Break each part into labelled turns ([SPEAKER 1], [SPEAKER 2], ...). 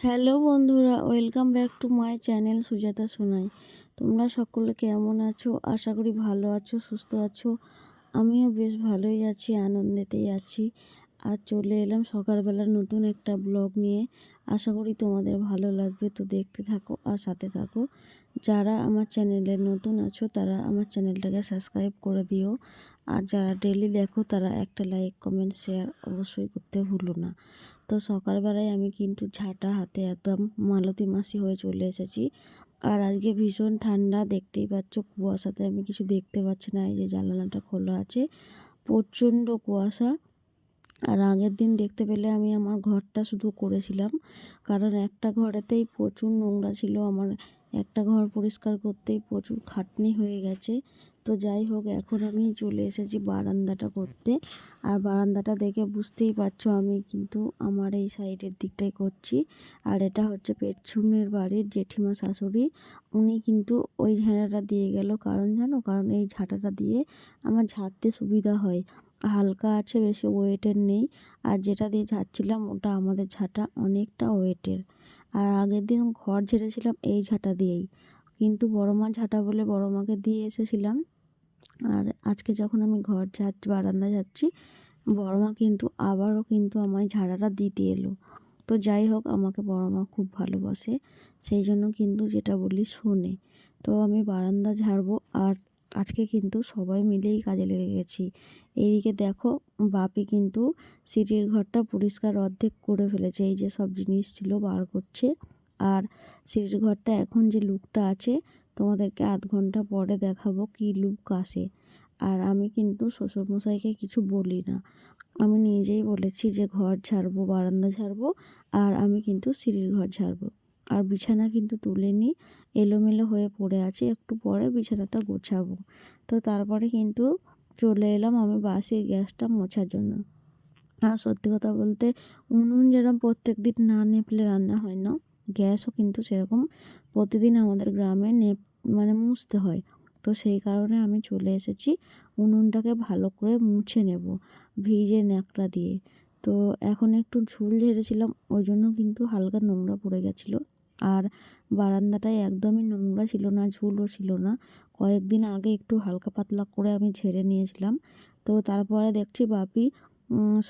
[SPEAKER 1] Hello বন্ধুরা, welcome back to my channel Sujata Sonai. তোমরা সকলে কেমন আছো? আশা করি ভালো আছো, সুস্থ আছো। আমিও বেশ ভালোই আছি, আনন্দেতেই আছি। আর চলে এলাম সকালবেলা নতুন একটা ব্লগ নিয়ে। আশা করি তোমাদের ভালো লাগবে, তো দেখতে থাকো আর সাথে থাকো। যারা আমার চ্যানেলে নতুন আছো, তারা আমার চ্যানেলটাকে সাবস্ক্রাইব করে দিও। আর যারা ডেলি দেখো, তারা একটা লাইক, কমেন্ট, শেয়ার অবশ্যই করতে ভুলো না। তো সকালবেলায় আমি কিন্তু ঝাঁটা হাতে একদম মালতী মাসি হয়ে চলে এসেছি। আর আজকে ভীষণ ঠান্ডা, দেখতেই পাচ্ছ কুয়াশাতে আমি কিছু দেখতে পাচ্ছি না, এই যে জানালাটা খোলা আছে, প্রচণ্ড কুয়াশা। আর আগের দিন দেখতে পেলে আমি আমার ঘরটা শুধু করেছিলাম, কারণ একটা ঘরেতেই প্রচুর নোংরা ছিল, আমার একটা ঘর পরিষ্কার করতেই প্রচুর খাটনি হয়ে গেছে। তো যাই হোক, এখন আমি চলে এসেছি বারান্দাটা করতে। আর বারান্দাটা দেখে বুঝতেই পারছ আমি কিন্তু আমার এই সাইডের দিকটাই করছি। আর এটা হচ্ছে পেছনের বাড়ির জেঠিমা শাশুড়ি। উনি কিন্তু ওই ঝাঁটাটা দিয়ে গেল। কারণ জানো? কারণ এই ঝাঁটাটা দিয়ে আমার ঝাড়তে সুবিধা হয়। হালকা আছে, বেশি ওয়েটের নেই। আর যেটা দিয়ে ঝাড়ছিলাম ওটা আমাদের ঝাঁটা অনেকটা ওয়েটের আর আগের দিন ঘর ঝেড়েছিলাম এই ঝাঁটা দিয়েই। কিন্তু বড় মা ঝাঁটা বলে বড় মাকে দিয়ে এসেছিলাম। আর আজকে যখন আমি ঘর ঝাড়ছি বারান্দা যাচ্ছি বড় মা কিন্তু আবারও কিন্তু আমায় ঝাড়াটা দিতে এলো। তো যাই হোক, আমাকে বড় মা খুব ভালোবাসে, সেই জন্য কিন্তু যেটা বলি শোনে। তো আমি বারান্দা ঝাড়বো আর আজকে কিন্তু সবাই মিলেই কাজে লেগে গেছি। এইদিকে দেখো, বাপি কিন্তু সিটির ঘরটা পরিষ্কার অর্ধেক করে ফেলেছে, এই যে সব জিনিস ছিল বার করছে। আর সিটির ঘরটা এখন যে লুকটা আছে তোমাদেরকে আধ ঘণ্টা পরে দেখাবো কী লুক আসে। আর আমি কিন্তু শ্বশুরমশাইকে কিছু বলি না। আমি নিজেই বলেছি যে ঘর ঝাড়বো, বারান্দা ঝাড়বো, আর আমি কিন্তু সিঁড়ির ঘর ঝাড়বো। আর বিছানা কিন্তু তুলে নিই এলোমেলো হয়ে পড়ে আছে, একটু পরে বিছানাটা গোছাবো। তো তারপরে কিন্তু চলে এলাম আমি বাসি গ্যাসটা মোছার জন্য। আর সত্যি কথা বলতে উনুন যেরকম প্রত্যেক দিন না নেপলে রান্না হয় না, গ্যাসও কিন্তু সেরকম প্রতিদিন আমাদের গ্রামে নেপ মানে মুছতে হয়। তো সেই কারণে আমি চলে এসেছি। উনুনটাকে ভালো করে মুছে নেব, ভিজে ন্যাকড়া দিয়ে। তো এখন একটু ঝুল ঝেড়েছিলাম, ওই জন্য কিন্তু হালকা নোংরা পড়ে গেছিল। আর বারান্দাটায় একদমই নোংরা ছিল না, ঝুলও ছিল না। কয়েকদিন আগে একটু হালকা পাতলা করে আমি ঝেড়ে নিয়েছিলাম। তো তারপরে দেখছি বাপি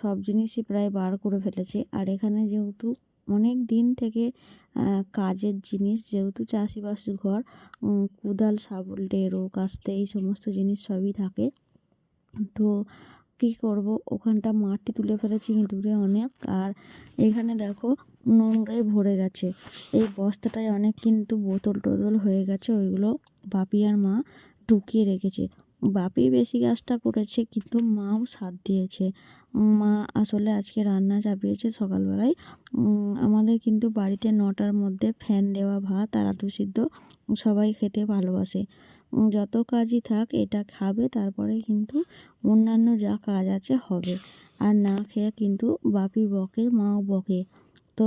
[SPEAKER 1] সব জিনিসই প্রায় বার করে ফেলেছে। আর এখানে যেহেতু অনেক দিন থেকে কাজের জিনিস যেহেতু চাষিবাসি ঘর কোদাল, শাবল ডেরো কাস্তে এই সমস্ত জিনিস সবই থাকে। তো কী করব? ওখানটা মাটি তুলে ফেলেছি দূরে অনেক। আর এখানে দেখো নোংরায় ভরে গেছে। এই বস্তাটায় অনেক কিন্তু বোতল টোতল হয়ে গেছে। ওইগুলো বাপি আর মা ঢুকিয়ে রেখেছে। বাপি বেশি কাজটা করেছে, কিন্তু মাও সাথ দিয়েছে। মা আসলে আজকে রান্না চাপিয়েছে সকালবেলায়। আমাদের কিন্তু বাড়িতে নটার মধ্যে ফ্যান দেওয়া, ভাত আর আলু সিদ্ধ সবাই খেতে ভালোবাসে। যত কাজই থাক, এটা খাবে, তারপরে কিন্তু অন্যান্য যা কাজ আছে হবে। আর না খেয়ে কিন্তু বাপি বকে, মাও বকে। তো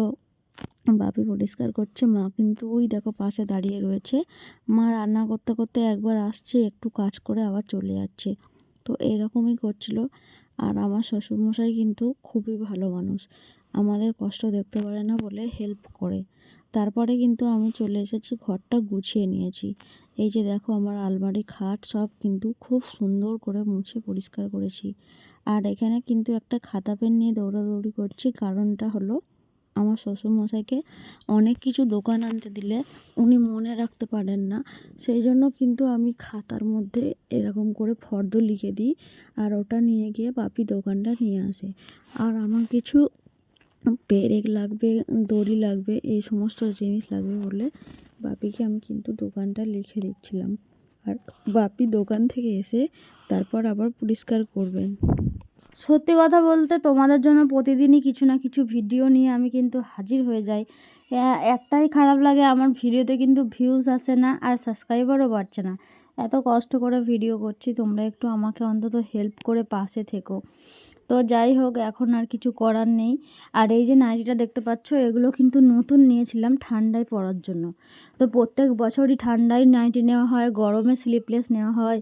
[SPEAKER 1] বাপি পরিষ্কার করছে, মা কিন্তু ওই দেখো পাশে দাঁড়িয়ে রয়েছে। মা রান্না করতে করতে একবার আসছে, একটু কাজ করে আবার চলে যাচ্ছে। তো এরকমই করছিল। আর আমার শ্বশুরমশাই কিন্তু খুবই ভালো মানুষ। আমাদের কষ্ট দেখতে পারে না বলে হেল্প করে। তারপরে কিন্তু আমি চলে এসেছি, ঘরটা গুছিয়ে নিয়েছি। এই যে দেখো আমার আলমারি, খাট সব কিন্তু খুব সুন্দর করে মুছে পরিষ্কার করেছি। আর এখানে কিন্তু একটা খাতা পেন নিয়ে দৌড়াদৌড়ি করছি, কারণটা হলো আমার শ্বশুরমশাইকে অনেক কিছু দোকান আনতে দিলে উনি মনে রাখতে পারেন না। সেই জন্য কিন্তু আমি খাতার মধ্যে এরকম করে ফর্দ লিখে দিই আর ওটা নিয়ে গিয়ে বাপি দোকানটা নিয়ে আসে। আর আমার কিছু পেরেক লাগবে, দড়ি লাগবে, এই সমস্ত জিনিস লাগবে বলে বাপিকে আমি কিন্তু দোকানটা লিখে দিচ্ছিলাম। আর বাপি দোকান থেকে এসে তারপর আবার পরিষ্কার করবেন। সত্যি কথা বলতে তোমাদের জন্য প্রতিদিনই কিছু না কিছু ভিডিও নিয়ে আমি কিন্তু হাজির হয়ে যাই। একটাই খারাপ লাগে, আমার ভিডিওতে কিন্তু ভিউজ আসে না আর সাবস্ক্রাইবারও বাড়ছে না। এত কষ্ট করে ভিডিও করছি, তোমরা একটু আমাকে অন্তত হেল্প করে পাশে থেকো। তো যাই হোক, এখন আর কিছু করার নেই। আর এই যে নাইটিটা দেখতে পাচ্ছ, এগুলো কিন্তু নতুন নিয়েছিলাম ঠান্ডায় পরার জন্য। তো প্রত্যেক বছরই ঠান্ডায় নাইটি নেওয়া হয়, গরমে স্লিপলেস নেওয়া হয়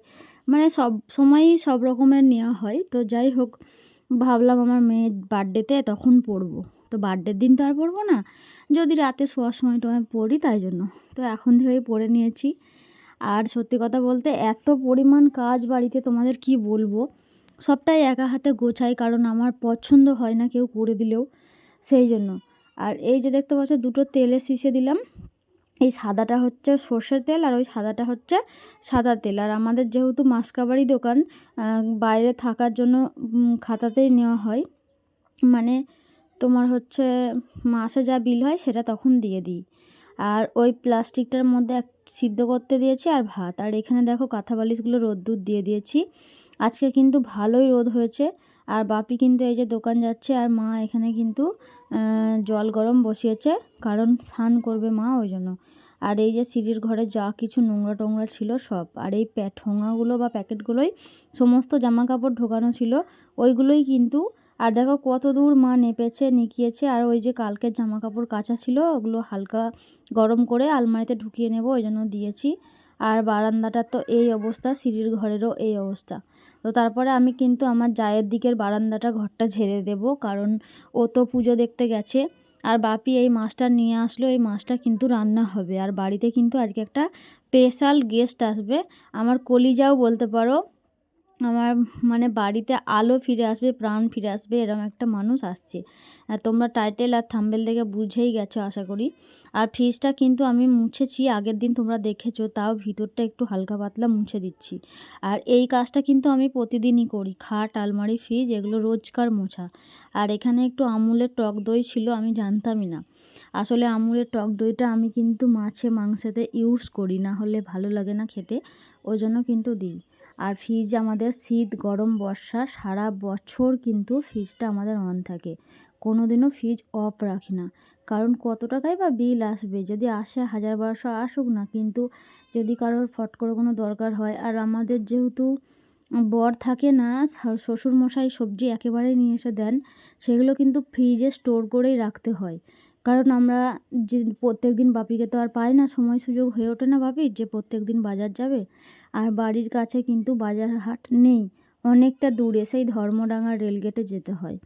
[SPEAKER 1] মানে সব সময়ই সব রকমের নেওয়া হয়। তো যাই হোক, ভাবলাম আমার মেয়ের বার্থডেতে তখন পরবো।
[SPEAKER 2] তো বার্থডের দিন তো আর পরবো না, যদি রাতে শোয়ার সময় টময় পড়ি তাই জন্য। তো এখন থেকেই পরে নিয়েছি। আর সত্যি কথা বলতে, এত পরিমাণ কাজ বাড়িতে তোমাদের কি বলব? সবটাই একা হাতে গোছাই, কারণ আমার পছন্দ হয় না কেউ করে দিলেও। সেই জন্য। আর এই যে দেখতে পাচ্ছ, দুটো তেলে শিশে দিলাম। এই সাদাটা হচ্ছে সর্ষের তেল, আর ওই সাদাটা হচ্ছে সাদা তেল। আর আমাদের যেহেতু মাসকাবারি দোকান বাইরে থাকার জন্য খাতাতেই নেওয়া হয়। মানে তোমার হচ্ছে মাসে যা বিল হয়, সেটা তখন দিয়ে দিই। আর ওই প্লাস্টিকটার মধ্যে এক সিদ্ধ করতে দিয়েছি আর ভাত। আর এখানে দেখো কাঁথা বালিশগুলো রোদ্দুর দিয়ে দিয়েছি। আজকে কিন্তু ভালোই রোদ হয়েছে। আর বাপি কিন্তু এই যে দোকান যাচ্ছে আর মা এখানে কিন্তু জল গরম বসিয়েছে, কারণ স্নান করবে মা ওই জন্য। আর এই যে সিঁড়ির ঘরে যা কিছু নোংরা টোংরা ছিল সব, আর এই ঠোঙাগুলো বা প্যাকেটগুলোই সমস্ত জামা কাপড় ঢোকানো ছিল, ওইগুলোই কিন্তু, আর দেখো কত দূর মা নেপেছে, নিকিয়েছে, আর ওই যে কালকের জামা কাপড় কাচা ছিল, ওগুলো হালকা গরম করে আলমারিতে ঢুকিয়ে নেব, ওই জন্য দিয়েছি। আর বারান্দাটা তো এই অবস্থা, সিঁড়ির ঘরেরও এই অবস্থা। তো তারপরে আমি কিন্তু আমার জায়ের দিকের বারান্দাটা ঘরটা ঝেড়ে দেব, কারণ ও তো পুজো দেখতে গেছে। আর বাপি এই মাছটা নিয়ে আসলো, এই মাছটা কিন্তু রান্না হবে। আর বাড়িতে কিন্তু আজকে একটা স্পেশাল গেস্ট আসবে। আমার কলিজাও বলতে পারো আমার মানে বাড়িতে আলো ফিরে আসবে, প্রাণ ফিরে আসবে এরকম একটা মানুষ আসছে। তোমরা টাইটেল আর থাম্বেল দেখে বুঝেই গেছো, আশা করি। আর ফ্রিজটা কিন্তু আমি মুছেছি, আগের দিন তোমরা দেখেছ, তাও ভিতরটা একটু হালকা পাতলা মুছে দিচ্ছি। আর এই কাজটা কিন্তু আমি প্রতিদিনই করি, খাট, আলমারি ফ্রিজ এগুলো রোজকার মোছা। আর এখানে একটু আমুলের টক দই ছিল, আমি জানতামই না। আসলে আমুলের টক দইটা আমি কিন্তু মাছে মাংসেতে ইউজ করি, না হলে ভালো লাগে না খেতে, ওই জন্য কিন্তু দিই। আর ফ্রিজ আমাদের শীত, গরম, বর্ষা সারা বছর কিন্তু ফ্রিজটা আমাদের অন থাকে। কোনো দিনও ফ্রিজ অফ রাখি না। কারণ কত টাকাই বা বিল আসবে? যদি আসে, হাজার বারোশো আসুক না, কিন্তু যদি কারোর ফট করে কোনো দরকার হয়, আর আমাদের যেহেতু বর থাকে না, শা- শ্বশুরমশাই সবজি একেবারেই নিয়ে এসে দেন, সেগুলো কিন্তু ফ্রিজে স্টোর করেই রাখতে হয়। কারণ আমরা যে প্রত্যেক দিন বাপিকে তো আর পাই না, সময় সুযোগ হয়ে ওঠে না বাপির, যে প্রত্যেক দিন বাজার যাবে আর বাড়ির কাছে কিন্তু বাজার হাট নেই। অনেকটা দূরে সেই ধর্মডাঙ্গা রেলগেটে যেতে হয়।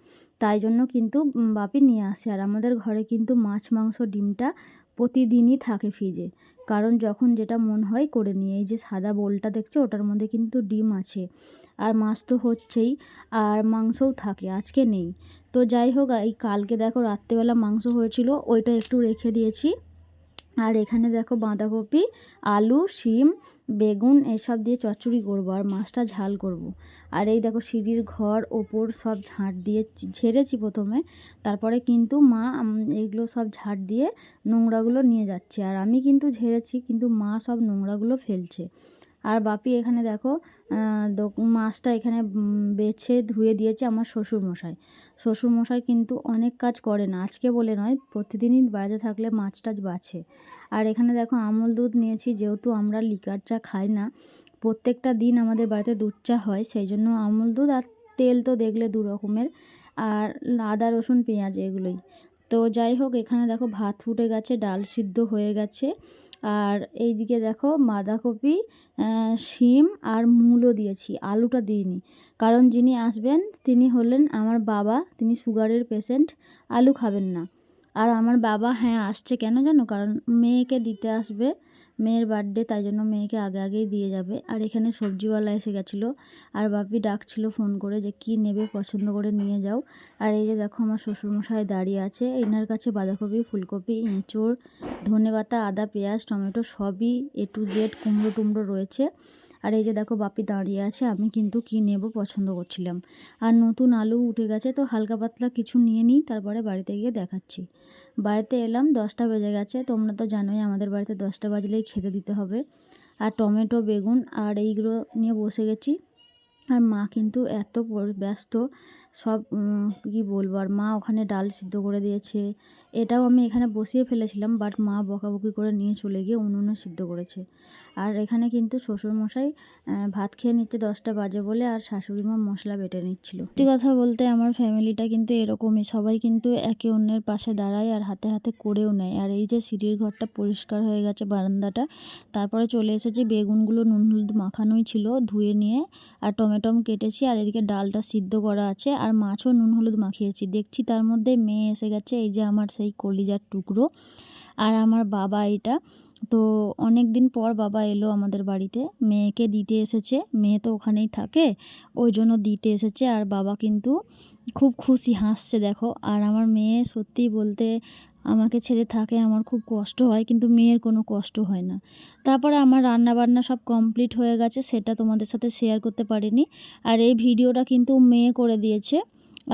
[SPEAKER 2] তাই জন্য কিন্তু বাপি নিয়ে আসে। আর আমাদের ঘরে কিন্তু মাছ, মাংস, ডিমটা প্রতিদিনই থাকে ফ্রিজে। কারণ যখন যেটা মন হয় করে নিয়ে এই যে সাদা বোলটা দেখছ, ওটার মধ্যে কিন্তু ডিম আছে। আর মাছ তো হচ্ছেই, আর মাংসও থাকে, আজকে নেই। তো যাই হোক, এই কালকে দেখো রাত্রেবেলা মাংস হয়েছিল, ওইটা একটু রেখে দিয়েছি। আর এখানে দেখো বাঁধাকপি, আলু, শিম বেগুন এসব দিয়ে চচ্চড়ি করব আর মাছটা ঝাল করব। আর এই দেখো সিঁড়ির ঘর, ওপর সব ঝাঁট দিয়ে ঝেড়েছি প্রথমে। তারপরে কিন্তু মা এগুলো সব ঝাঁট দিয়ে নোংরাগুলো নিয়ে যাচ্ছে। আর আমি কিন্তু ঝেড়েছি, কিন্তু মা সব নোংরাগুলো ফেলছে। আর বাপি এখানে দেখো মাছটা এখানে বেছে ধুয়ে দিয়েছে আমার শ্বশুরমশাই। শ্বশুরমশাই কিন্তু অনেক কাজ করে না, আজকে বলে নয়, প্রতিদিনই বাড়িতে থাকলে মাছ টাছ বাছে। আর এখানে দেখো, আমুল দুধ নিয়েছি, যেহেতু আমরা লিকার চা খাই না, প্রত্যেকটা দিন আমাদের বাড়িতে দুধ চা হয়, সেই জন্য আমুল দুধ আর তেল তো দেখলে দু রকমের, আর আদা, রসুন, পেঁয়াজ এগুলোই। তো যাই হোক, এখানে দেখো ভাত ফুটে গেছে, ডাল সিদ্ধ হয়ে গেছে। আর এইদিকে দেখো বাঁধাকপি শিম আর মূলও দিয়েছি, আলুটা দিইনি। কারণ যিনি আসবেন তিনি হলেন আমার বাবা, তিনি সুগারের পেশেন্ট আলু খাবেন না। আর আমার বাবা হ্যাঁ আসছে কেন জানো? কারণ মেয়েকে দিতে আসবে, মেয়ের বার্থডে তাই জন্য মেয়েকে আগে আগেই দিয়ে যাবে। আর এখানে সবজিওয়ালা এসে গেছিল আর বাপি ডাকছিল ফোন করে যে কি নেবে পছন্দ করে নিয়ে যাও। আর এই যে দেখো আমার শ্বশুরমশাই দাঁড়িয়ে আছে, এনার কাছে বাঁধাকপি, ফুলকপি, এঁচোড়, ধনেপাতা, আদা, পেঁয়াজ, টমেটো সবই এ টু জেড কুমড়ো টুমড়ো রয়েছে। আর এই যে দেখো বাপি দাঁড়িয়ে আছে, আমি কিন্তু কি নেব পছন্দ করছিলাম। আর নতুন আলু উঠে গেছে, তো হালকা পাতলা কিছু নিয়ে নিই, তারপরে বাড়িতে গিয়ে দেখাচ্ছি। বাড়িতে এলাম, দশটা বেজে গেছে, তোমরা তো জানোই আমাদের বাড়িতে দশটা বাজলেই খেতে দিতে হবে। আর টমেটো, বেগুন আর এইগুলো নিয়ে বসে গেছি। আর মা কিন্তু এত ব্যস্ত সব কি বলব? আর মা ওখানে ডাল সিদ্ধ করে দিয়েছে। এটাও আমি এখানে বসিয়ে ফেলেছিলাম বাট মা বকাবকি করে নিয়ে চলে গিয়ে উনুনে সিদ্ধ করেছে। আর এখানে কিন্তু শ্বশুরমশাই ভাত খেয়ে নিচ্ছে দশটা বাজে বলে, আর শাশুড়ি মা মশলা বেটে নিচ্ছিল। সত্যি কথা বলতে আমার ফ্যামিলিটা কিন্তু এরকমই। সবাই কিন্তু একে অন্যের পাশে দাঁড়ায় আর হাতে হাতে করেও নেয়। আর এই যে সিঁড়ির ঘরটা পরিষ্কার হয়ে গেছে বারান্দাটা, তারপরে চলে এসেছে বেগুনগুলো নুন হলুদ মাখানোই ছিল, ধুয়ে নিয়ে, আর টমেটম কেটেছি, আর এদিকে ডালটা সিদ্ধ করা আছে। আর মাছও নুন হলুদ মাখিয়েছি। দেখছি তার মধ্যে মেয়ে এসে গেছে, এই যে আমার সেই কলিজার টুকরো। আর আমার বাবা এটা। তো অনেক দিন পর বাবা এলো আমাদের বাড়িতে। মেয়েকে দিতে এসেছে। মেয়ে তো ওখানেই থাকে, ওই জন্য দিতে এসেছে। আর বাবা কিন্তু খুব খুশি, হাসছে, দেখো। আর আমার মেয়ে সত্যি বলতে আমাকে ছেড়ে থাকে আমার খুব কষ্ট হয়, কিন্তু মেয়ের কোনো কষ্ট হয় না। তারপরে আমার রান্না বান্না সব কমপ্লিট হয়ে গেছে, সেটা তোমাদের সাথে শেয়ার করতে পারিনি। আর এই ভিডিওটা কিন্তু মেয়ে করে দিয়েছে।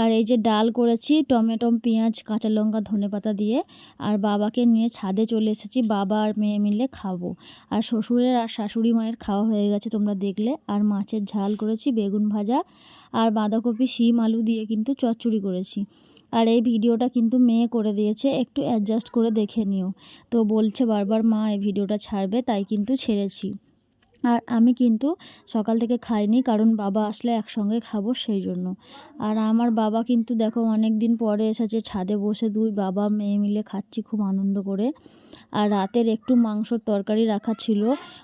[SPEAKER 2] আর এই যে ডাল করেছি, টমেটো, পেঁয়াজ, কাঁচা লঙ্কা ধনেপাতা দিয়ে, আর বাবাকে নিয়ে ছাদে চলে এসেছি, বাবা আর মেয়ে মিলে খাব। আর শ্বশুরের আর শাশুড়ি মায়ের খাওয়া হয়ে গেছে তোমরা দেখলে। আর মাছের ঝাল করেছি, বেগুন ভাজা, আর বাঁধাকপি, শিম, আলু দিয়ে কিন্তু চচ্চড়ি করেছি। আর এই ভিডিওটা কিন্তু মেয়ে করে দিয়েছে, একটু অ্যাডজাস্ট করে দেখে নিও। তো বলছে বারবার, মা, এই ভিডিওটা ছাড়বে, তাই কিন্তু ছেড়েছি। আর আমি কিন্তু সকাল থেকে খাইনি, কারণ বাবা আসলে একসঙ্গে খাব সেই জন্য। আর আমার বাবা কিন্তু দেখো অনেক দিন পরে এসেছে, ছাদে বসে দুই বাবা মেয়ে মিলে খাচ্ছি খুব আনন্দ করে। আর রাতের একটু মাংসর তরকারি রাখা ছিল,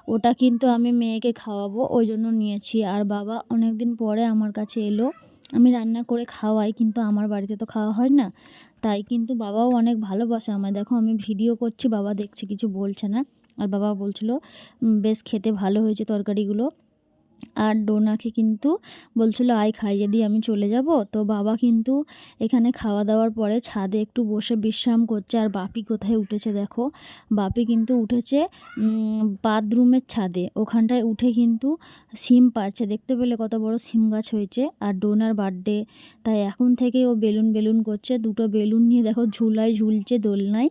[SPEAKER 2] ওটা কিন্তু আমি মেয়েকে খাওয়াবো, ওই জন্য নিয়েছি। আর বাবা অনেক দিন পরে আমার কাছে এলো আমি রান্না করে খাওয়াই, কিন্তু আমার বাড়িতে তো খাওয়া হয় না। তাই কিন্তু বাবাও অনেক ভালোবাসে আমার দেখো, আমি ভিডিও করছি, বাবা দেখছে, কিছু বলছে না। আর বাবা বলছিল বেশ খেতে ভালো হয়েছে তরকারিগুলো। আর ডোনাকে কিন্তু বলছিল, আয় খাইয়ে দিয়ে আমি চলে যাব। তো বাবা কিন্তু এখানে খাওয়া দাওয়ার পরে ছাদে একটু বসে বিশ্রাম করছে। আর বাপি কোথায় উঠেছে দেখো? বাপি কিন্তু উঠেছে বাথরুমের ছাদে। ওখানটায় উঠে কিন্তু সিম পারছে দেখতে পেলে কত বড় সিম গাছ হয়েছে। আর ডোনার বার্থডে, তাই এখন থেকে ও বেলুন বেলুন করছে। দুটো বেলুন নিয়ে দেখো ঝুলায় ঝুলছে দোলনায়।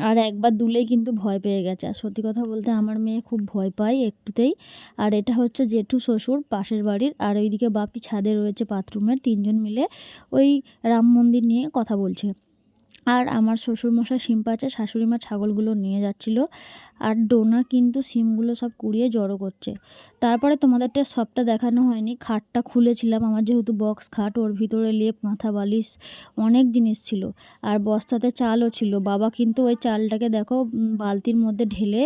[SPEAKER 2] আর একবার দুলেই কিন্তু ভয় পেয়ে গেছে। আর সত্যি কথা বলতে আমার মেয়ে খুব ভয় পায় একটুতেই। আর এটা হচ্ছে জেঠু শ্বশুর পাশের বাড়ির। আর ওইদিকে বাপি ছাদে রয়েছে বাথরুমের তিনজন মিলে ওই রাম মন্দির নিয়ে কথা বলছে। আর আমার শ্বশুরমশাই সিম পাচ্ছে, শাশুড়ি মা ছাগলগুলো নিয়ে যাচ্ছিল। আর ডোনা কিন্তু সিমগুলো সব কুড়িয়ে জড়ো করছে। তারপরে তোমাদেরটা সবটা দেখানো হয়নি। খাটটা খুলেছিলাম, আমার যেহেতু বক্স খাট, ওর ভিতরে লেপ, মাথা, বালিশ অনেক জিনিস ছিল। আর বস্তাতে চালও ছিল। বাবা কিন্তু ওই চালটাকে দেখো বালতির মধ্যে ঢেলে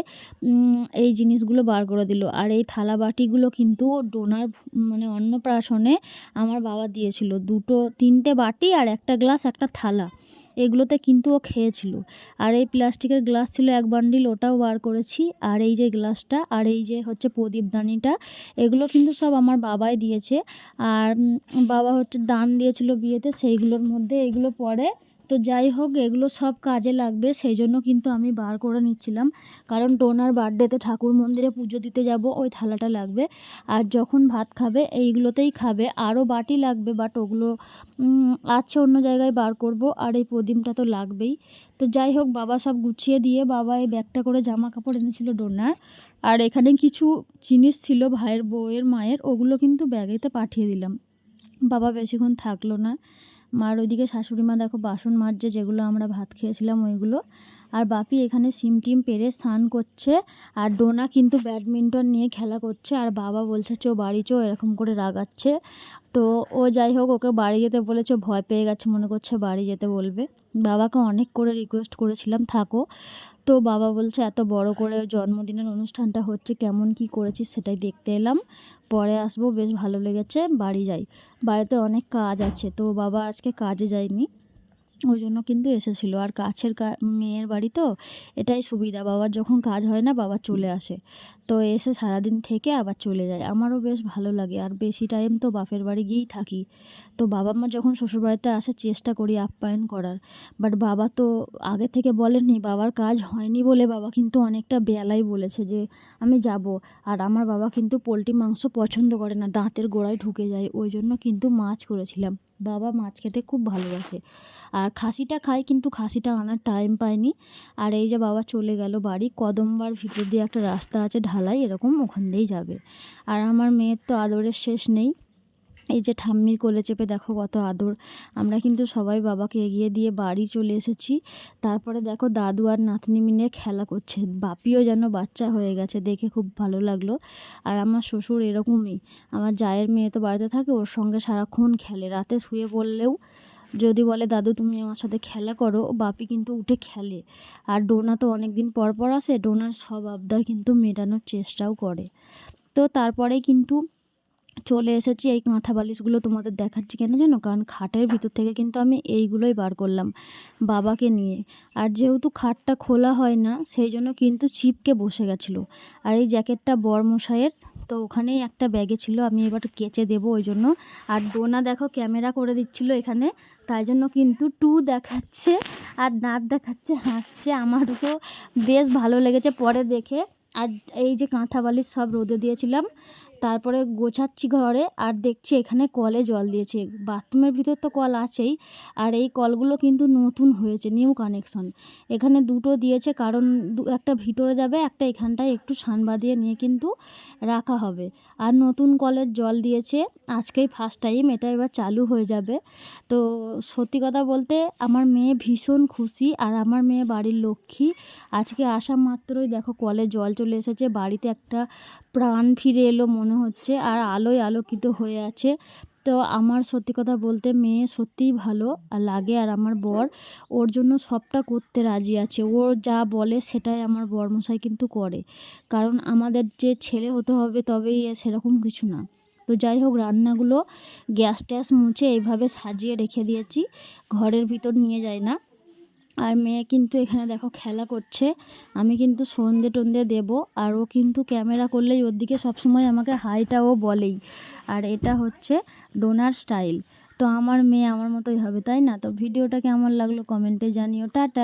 [SPEAKER 2] এই জিনিসগুলো বার করে দিল। আর এই থালা বাটিগুলো কিন্তু ডোনার মানে অন্নপ্রাশনে আমার বাবা দিয়েছিল। দুটো, তিনটে বাটি আর একটা গ্লাস, একটা থালা। এগুলোতে কিন্তু ও খেয়েছিল। আর এই প্লাস্টিকের গ্লাস ছিল এক বান্ডিল, ওটাও বার করেছি। আর এই যে গ্লাসটা, আর এই যে হচ্ছে প্রদীপদানিটা এগুলো কিন্তু সব আমার বাবাই দিয়েছে। আর বাবা হচ্ছে দান দিয়েছিল বিয়েতে, সেইগুলোর মধ্যে এগুলো পড়ে তো যাই হোক, এগুলো সব কাজে লাগবে সেই জন্য কিন্তু আমি বার করে নিচ্ছিলাম। কারণ টোনার বার্থডেতে ঠাকুর মন্দিরে পুজো দিতে যাব, ওই থালাটা লাগবে। আর যখন ভাত খাবে, এইগুলোতেই খাবে। আরও বাটি লাগবে বাট ওগুলো আছে অন্য জায়গায় বার করব, আর এই প্রদীপটা তো লাগবেই। তো যাই হোক, বাবা সব গুছিয়ে দিয়ে, বাবা এই ব্যাগটা করে জামা কাপড় এনেছিল ডোনার আর এখানে কিছু জিনিস ছিল, ভাইয়ের বউয়ের মায়ের, ওগুলো কিন্তু ব্যাগেতে পাঠিয়ে দিলাম। বাবা বেশিক্ষণ থাকল না। মার ওইদিকে শাশুড়ি মা দেখো বাসন মাজছে যেগুলো আমরা ভাত খেয়েছিলাম ওইগুলো। আর বাপি এখানে সিম টিম পেরে স্নান করছে আর ডোনা কিন্তু ব্যাডমিন্টন নিয়ে খেলা করছে আর বাবা বলছে, চো বাড়ি চো, এরকম করে রাগাচ্ছে। তো ও যাই হোক, ওকে বাড়ি যেতে বলেছে, ভয় পেয়ে গেছে, মনে করছে বাড়ি যেতে বলবে। বাবাকে অনেক করে রিকোয়েস্ট করেছিলাম, থাকো। তো বাবা বলছে, এত বড় করে জন্মদিনের অনুষ্ঠানটা হচ্ছে, কেমন কি করেছিস সেটাই দেখতে এলাম। পরে আসব, বেশ ভালো লেগেছে, বাড়ি যাই। বাড়িতে অনেক কাজ আছে, তো বাবা আজকে কাজে যায়নি। ওই জন্য কিন্তু এসেছিল। আর কাছের মেয়ের বাড়ি তো এটাই সুবিধা, বাবার যখন কাজ হয় না বাবা চলে আসে। তো এসে সারাদিন থেকে আবার চলে যায়। আমারও বেশ ভালো লাগে। আর বেশি টাইম তো বাপের বাড়ি গিয়েই থাকি। তো বাবা মা যখন শ্বশুরবাড়িতে আসে চেষ্টা করি আপ্যায়ন করার। বাট বাবা তো আগে থেকে বলেনি বাবার কাজ হয়নি বলে বাবা কিন্তু অনেকটা বেলাই বলেছে যে, আমি যাব। আর আমার বাবা কিন্তু পোলট্রি মাংস পছন্দ করে না, দাঁতের গোড়ায় ঢুকে যায়। ওই জন্য কিন্তু মাছ করেছিলাম। বাবা মাছ খেতে খুব ভালোবাসে। আর খাসিটা খায় কিন্তু খাসিটা আনার টাইম পায়নি আর এই যে বাবা চলে গেল বাড়ি, কদমবার ভিতর দিয়ে একটা রাস্তা আছে ঢালাই, এরকম ওখান দিয়েই যাবে। আর আমার মেয়ের তো আদরের শেষ নেই। এই যে ঠাম্মির কোলে চেপে দেখো কত আদর। আমরা কিন্তু সবাই বাবাকে এগিয়ে দিয়ে বাড়ি চলে এসেছি। তারপরে দেখো দাদু আর নাতনি মিলে খেলা করছে। বাপিও যেন বাচ্চা হয়ে গেছে, দেখে খুব ভালো লাগল। আর আমার শ্বশুর এরকমই। আমার জায়ের মেয়ে তো বাড়িতে থাকে, ওর সঙ্গে সারাক্ষণ খেলে। রাতে শুয়ে পড়লেও যদি বলে, দাদু, তুমি আমার সাথে খেলা করো। বাপি কিন্তু উঠে খেলে। আর ডোনা তো অনেক দিন পর পর আসে। ডোনার সব আবদার কিন্তু মেটানোর চেষ্টাও করে। তো তারপরে কিন্তু চলে এসেছি, এই কাঁথা বালিশগুলো তোমাদের দেখাচ্ছি কেন জানো? কারণ খাটের ভিতর থেকে কিন্তু আমি এইগুলোই বার করলাম বাবাকে নিয়ে। আর যেহেতু খাটটা খোলা হয় না, সেই জন্য কিন্তু ছিপকে বসে গেছিল। আর এই জ্যাকেটটা বরমশাইয়ের, তো ওখানেই একটা ব্যাগে ছিল, আমি এবার কেচে দেবো ওই জন্য। আর ডোনা দেখো ক্যামেরা করে দিচ্ছিল এখানে, তাই জন্য কিন্তু টু দেখাচ্ছে আর দাঁত দেখাচ্ছে, হাসছে আমারও বেশ ভালো লেগেছে পরে দেখে। আর এই যে কাঁথা বালিশ সব রোদে দিয়েছিলাম তারপরে গোছাচ্ছি ঘরে আর দেখছি এখানে কলে জল দিয়েছে। বাথরুমের ভিতর তো কল আছেই আর এই কলগুলো কিন্তু নতুন হয়েছে নিউ কানেকশন এখানে দুটো দিয়েছে, কারণ একটা ভিতরে যাবে, একটা এখানটায় একটু সান বাঁধিয়ে নিয়ে কিন্তু রাখা হবে। আর নতুন কলের জল দিয়েছে, আজকেই ফার্স্ট টাইম এটা এবার চালু হয়ে যাবে। তো সত্যি কথা বলতে আমার মেয়ে ভীষণ খুশি আর আমার মেয়ে বাড়ির লক্ষ্মী। আজকে আসা মাত্রই দেখো কলে জল চলে এসেছে, বাড়িতে একটা প্রাণ ফিরে এলো মনে হচ্ছে আর আলোয় আলোকিত হয়ে আছে। তো আমার সত্যি কথা বলতে মেয়ে সত্যিই ভালো লাগে আর আমার বর। ওর জন্য সবটা করতে রাজি আছে। ও যা বলে সেটাই আমার বরমশাই কিন্তু করে। কারণ আমাদের যে ছেলে হতে হবে তবেই সেরকম কিছু না। তো যাই হোক, রান্নাগুলো গ্যাস ট্যাস মুছে এইভাবে সাজিয়ে রেখে দিয়েছি। ঘরের ভিতর নিয়ে যায় না। আর মেয়ে কিন্তু এখানে দেখো খেলা করছে। আমি কিন্তু সন্ধে টন্ধে দেবো, আর ও কিন্তু ক্যামেরা করলেই ওর দিকে সবসময় আমাকে হাইটা ও বলেই। আর এটা হচ্ছে ডোনার স্টাইল। তো আমার মেয়ে আমার মতোই হবে, তাই না? তো ভিডিওটা কেমন লাগল কমেন্টে জানিও। টাটা।